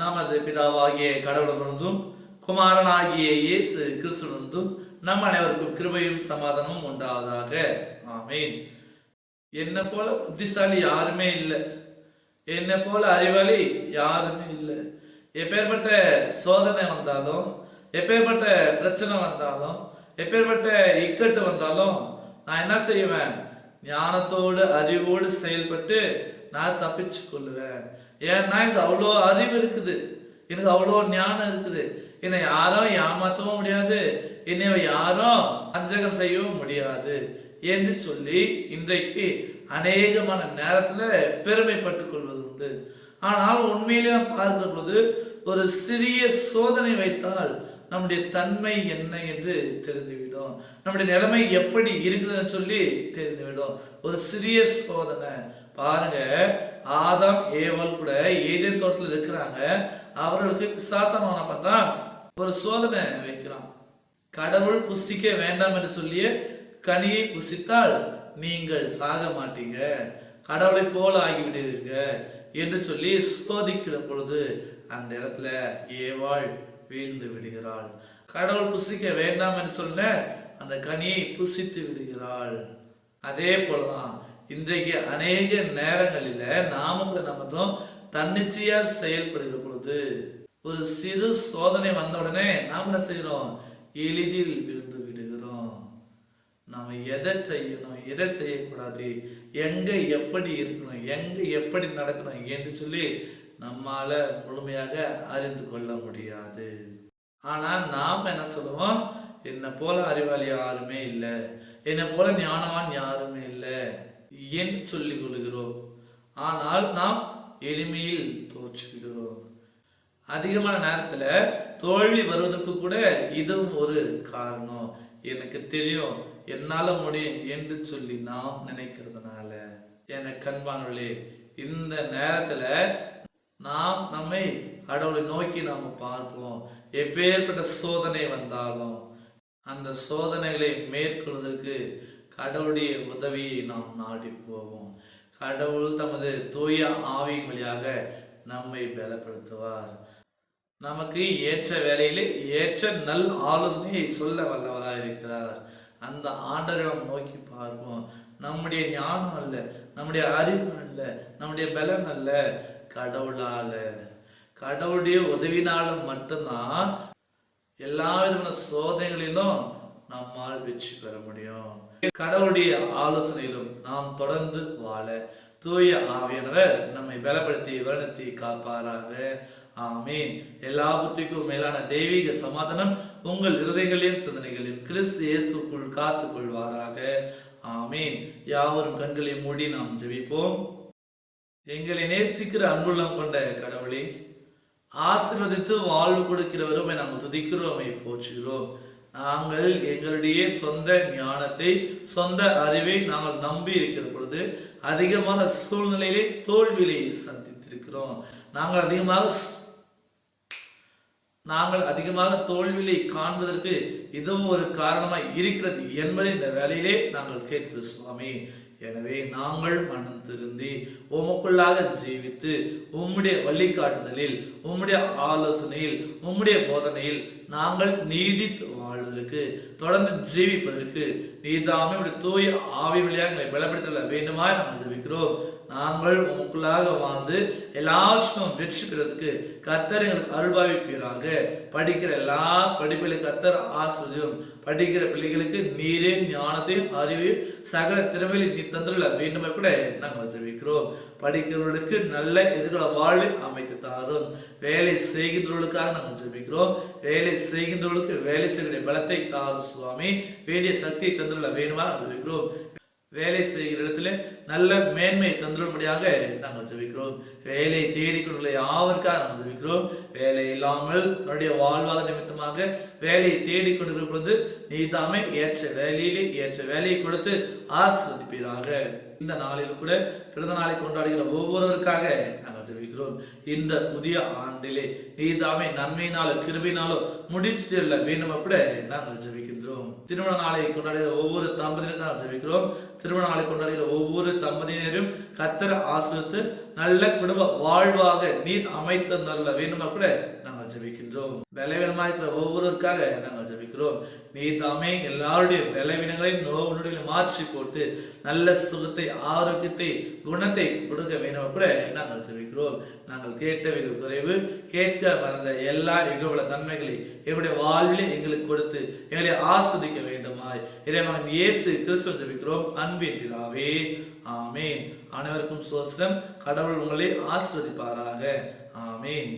நமது பிதாவாகிய கடவுளிலிருந்தும் குமாரனாகிய இயேசு கிறிஸ்துவிலிருந்தும் நம் அனைவருக்கும் கிருபையும் சமாதானமும் உண்டாவதாக. ஆமீன். என்னை போல புத்திசாலி யாருமே இல்லை. என்னை போல அறிவாளி யாருமே இல்லை. எப்பேற்பட்ட சோதனை வந்தாலும் எப்பேற்பட்ட பிரச்சனை வந்தாலும் எப்பேற்பட்ட இக்கட்டு வந்தாலும் நான் என்ன செய்வேன்? ஞானத்தோடு அறிவோடு செயல்பட்டு நான் தப்பிச்சு கொள்ளுவேன் ஏன்னா எனக்கு அவ்வளோ அறிவு இருக்குது. எனக்கு அவ்வளோ ஞானம் இருக்குது. என்னை யாரும் ஏமாற்றவும் முடியாது. என்னை யாரும் அஞ்சகம் செய்யவும் முடியாது என்று சொல்லி இன்றைக்கு அநேகமான நேரத்தில் பெருமைப்பட்டுக் கொள்வது உண்டு. ஆனால் உண்மையிலே நாம் பார்க்கிற பொழுது ஒரு சிறிய சோதனை வைத்தால் நம்முடைய தன்மை என்ன என்று தெரிந்துவிடும். நம்முடைய நிலைமை எப்படி இருக்குதுன்னு சொல்லி தெரிந்துவிடும். ஒரு சிறிய சோதனை பாருங்க ஆதாம் ஏவல் கூட ஏதேன் தோட்டத்தில் இருக்கிறாங்க. அவர்களுக்கு பிசாசம் என்ன பண்றான் ஒரு சோதனை வைக்கிறான். கடவுள் புசிக்க வேண்டாம் என்று சொல்லிய கனியை புசித்தால் நீங்கள் சாக மாட்டீங்க. கடவுளை போல ஆகிவிடுவீங்க என்று சொல்லி சோதிக்கிற பொழுது அந்த இடத்துல ஏவாள் வீழ்ந்து விடுகிறாள். கடவுள் புசிக்க வேண்டாம் என்று சொன்ன அந்த கனியை புசித்து விடுகிறாள். அதே போலதான் இன்றைக்கு அநேக நேரங்களில நாம கூட தன்னிச்சையா செயல்படுகிற பொழுது ஒரு சிறு சோதனை வந்த உடனே நாம் என்ன செய்கிறோம்? எளிதில் விழுந்து விடுகிறோம். நாம எதை செய்யணும்? எதை செய்யக்கூடாது? எங்க எப்படி இருக்கணும்? எங்க எப்படி நடக்கணும்? என்று சொல்லி நம்மால முழுமையாக அறிந்து கொள்ள முடியாது. ஆனா நாம் என்ன சொல்லுவோம்? என்னை போல அறிவாளி யாருமே இல்லை. என்னை போல ஞானவான் யாருமே இல்லை என்று சொல்லிக் கொள்கிறோம். ஆனால் நாம் எளிமையில் தோற்றுகிறோம். அதிகமான நேரத்தில் தோல்வி வருவதற்கு கூட இதுவும் ஒரு காரணம். எனக்கு தெரியும் என்னால் முடியும் என்று சொல்லி நாம் நினைக்கிறதுனால. எனக்கு கண்பானவர்களே இந்த நேரத்தில் நாம் நம்மை கடவுளை நோக்கி நாம் பார்ப்போம். எப்பேற்பட்ட சோதனை வந்தாலும் அந்த சோதனைகளை மேற்கொள்வதற்கு கடவுளுடைய உதவியை நாம் நாடி போவோம். கடவுள் தமது தூய ஆவியின் வழியாக நம்மை பலப்படுத்துவார். நமக்கு ஏற்ற வேலையிலே ஏற்ற நல் ஆலோசனையை சொல்ல வல்லவராக இருக்கிறார். அந்த ஆண்டவரை நோக்கி பார்ப்போம். நம்முடைய ஞானம் அல்ல நம்முடைய அறிவு அல்ல நம்முடைய பலன் அல்ல. கடவுளால் கடவுளுடைய உதவினால மட்டும்தான் எல்லா விதமான சோதனைகளிலும் நம்மால் வெற்றி பெற முடியும். கடவுளுடைய ஆலோசனையிலும் நாம் தொடர்ந்து வாழ தூய ஆவியானவர் நம்மை பலப்படுத்தி வருணத்தி காப்பாராக. ஆமீன். எல்லா புத்திக்கும் மேலான தெய்வீக சமாதானம் உங்கள் இருதயங்களையும் சிந்தனைகளையும் கிறிஸ்து இயேசுக்குள் காத்து கொள்வாராக ஆமீன். யாவரும் கண்களை மூடி நாம் ஜெபிப்போம். எங்களை நேசிக்கிற அன்புள்ளம் கொண்ட கடவுளே ஆசீர்வதித்து வாழ்வு கொடுக்கிறவரும் நாங்கள் துதிக்கிறோமை போற்றுகிறோம். நாங்கள் எங்களுடைய சொந்த ஞானத்தை சொந்த அறிவை நாங்கள் நம்பி இருக்கிற பொழுது அதிகமான சூழ்நிலையிலே தோல்வியை சந்தித்திருக்கிறோம். நாங்கள் அதிகமாக நாங்கள் அதிகமாக தோல்வியை காண்பதற்கு இதுவும் ஒரு காரணமாய் இருக்கிறது என்பதை இந்த வேலையிலே நாங்கள் கேட்டது சுவாமி. எனவே நாங்கள் மனம் திருந்தி உமக்குள்ளாக ஜீவித்து உம்முடைய வழிகாட்டுதலில் உம்முடைய ஆலோசனையில் உம்முடைய போதனையில் நாங்கள் நீடித்து வாழ்வதற்கு தொடர்ந்து ஜீவிப்பதற்கு நீதாமே உடைய தூய ஆவி வழியாக எங்களை பலப்படுத்த வேண்டுமாய் நாங்கள் ஜெபிக்கிறோம். நாங்கள் உங்களுக்குள்ளாக வாழ்ந்து எல்லாவற்றும் வெற்றி பெறதுக்கு கத்தர் எங்களுக்கு அருள்பாவிப்பீராக படிக்கிற எல்லா படிப்பிலும் கத்தர் ஆசிரியம் படிக்கிற பிள்ளைகளுக்கு நீரே ஞானத்தையும் அறிவையும் சகல திறமையிலும் நீ தந்துள்ள வேண்டுமே கூட நாங்கள் ஜெபிக்கிறோம் படிக்கிறவர்களுக்கு நல்ல எதிர்கால வாழ்வை அமைத்து தாரும். வேலை செய்கின்றவர்களுக்காக நாங்கள் ஜெபிக்கிறோம் வேலை செய்கின்றவர்களுக்கு வேலை செய்கிற பலத்தை தாரும் சுவாமி. வேண்டிய சக்தியை தந்துள்ள வேண்டுமா நாங்கள் ஜெபிக்கிறோம் வேலை செய்கிற இடத்துல நல்ல மேன்மை தந்துடும்படியாக நாங்கள் ஜெபிக்கிறோம். வேலையை தேடிக்கொண்டுள்ள யாவருக்காக நாங்கள் ஜெபிக்கிறோம். வேலை இல்லாமல் தன்னுடைய வாழ்வாதார நிமித்தமாக வேலையை தேடிக்கொண்டிருக்கும் பொழுது நீ தாமே ஏற்ற வேலையிலே ஏற்ற வேலையை கொடுத்து ஆசிர்வதிப்பீராக. இந்த நாளில் கூட பிறந்த நாளை கொண்டாடுகிற ஒவ்வொருவருக்காக நாங்கள் ஜெபிக்கிறோம். இந்த புதிய ஆண்டிலே நீ தாமே நன்மையினாலோ கிருபையினாலோ முடிச்சு செல்ல வேண்டுமா கூட நாங்கள் ஜபிக்கின்றோம். திருமண நாளை கொண்டாடுகிற ஒவ்வொரு தம்பதியினரும் நாங்கள் ஜெபிக்கிறோம். திருமண நாளை கொண்டாடுகிற ஒவ்வொரு தம்பதியினரும் கத்தர ஆசிரித்து நல்ல குடும்ப வாழ்வாக நீர் அமைத்து நல்ல வேண்டுமா கூட நாங்கள் ஜெபிக்கின்றோம். பலவீனமாக இருக்கிற ஒவ்வொருவருக்காக நாங்கள் ஜெபிக்கிறோம். நீ தாமே எல்லாருடைய பலவீனங்களையும் நோவுடைய மாற்றி போட்டு நல்ல சுகத்தை ஆரோக்கியத்தை குணத்தை கொடுக்க வேண்டுமா கூட நாங்கள் ஜெபிக்கிறோம். நாங்கள் கேட்டவைகள் குறைவு கேட்க மறந்த எல்லா எங்களுடைய நன்மைகளை எங்களுடைய வாழ்விலே எங்களுக்கு கொடுத்து எங்களை ஆஸ்வதிக்க வேண்டும். வேண்டுமாய் இறைவன் இயேசு கிறிஸ்துவன் ஜபிக்கிறோம். அன்பின் பிதாவே ஆமேன். அனைவருக்கும் சோஸ்டம் கடவுள் உங்களை ஆஸ்வதிப்பாராக ஆமேன்.